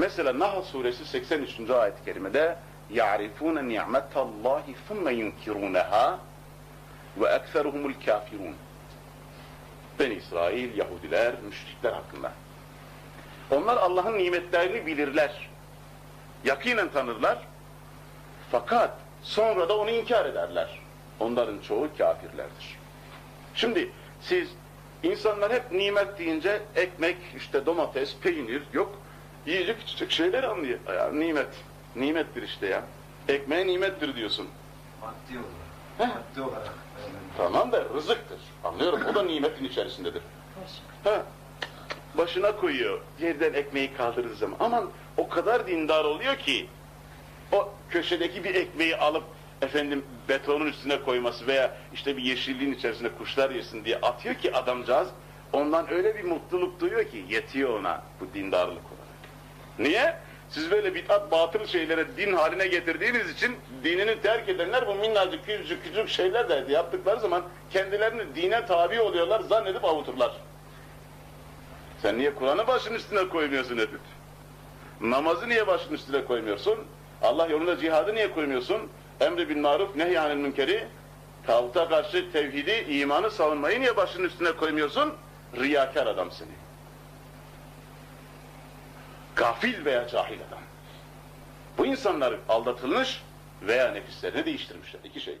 Mesela Nahl suresi 83. ayet-i kerimede يَعْرِفُونَ نِعْمَةَ اللّٰهِ ثُمَّ يُنْكِرُونَهَا وَاَكْثَرُهُمُ الْكَافِرُونَ Ben İsrail, Yahudiler, müşrikler hakkında. Onlar Allah'ın nimetlerini bilirler. Yakinen tanırlar. Fakat sonra da onu inkar ederler. Onların çoğu kafirlerdir. Şimdi siz insanlar hep nimet deyince ekmek, işte domates, peynir yok. Yiyecek içecek şeyler anlıyor. Ya, nimet. Nimettir işte ya. Ekmeğe nimettir diyorsun. Maddi olarak. Maddi olarak. Tamam da rızıktır. Anlıyorum. O da nimetin içerisindedir. Ha. Başına koyuyor. Yerden ekmeği kaldırır zaman. Aman o kadar dindar oluyor ki o köşedeki bir ekmeği alıp efendim betonun üstüne koyması veya işte bir yeşilliğin içerisine kuşlar yesin diye atıyor ki adamcağız ondan öyle bir mutluluk duyuyor ki yetiyor ona bu dindarlık. Niye? Siz böyle bid'at batıl şeylere din haline getirdiğiniz için dinini terk edenler bu minnacık küçücük küçük şeyler de yaptıkları zaman kendilerini dine tabi oluyorlar zannedip avuturlar. Sen niye Kur'an'ı başın üstüne koymuyorsun edip? Namazı niye başın üstüne koymuyorsun? Allah yolunda cihadı niye koymuyorsun? Emri bin maruf, nehyanil münkeri, tağuta karşı tevhidi, imanı savunmayı niye başın üstüne koymuyorsun? Riyakar adam seni. Gafil veya cahil adam. Bu insanlar aldatılmış veya nefislerini değiştirmişler. İki şey.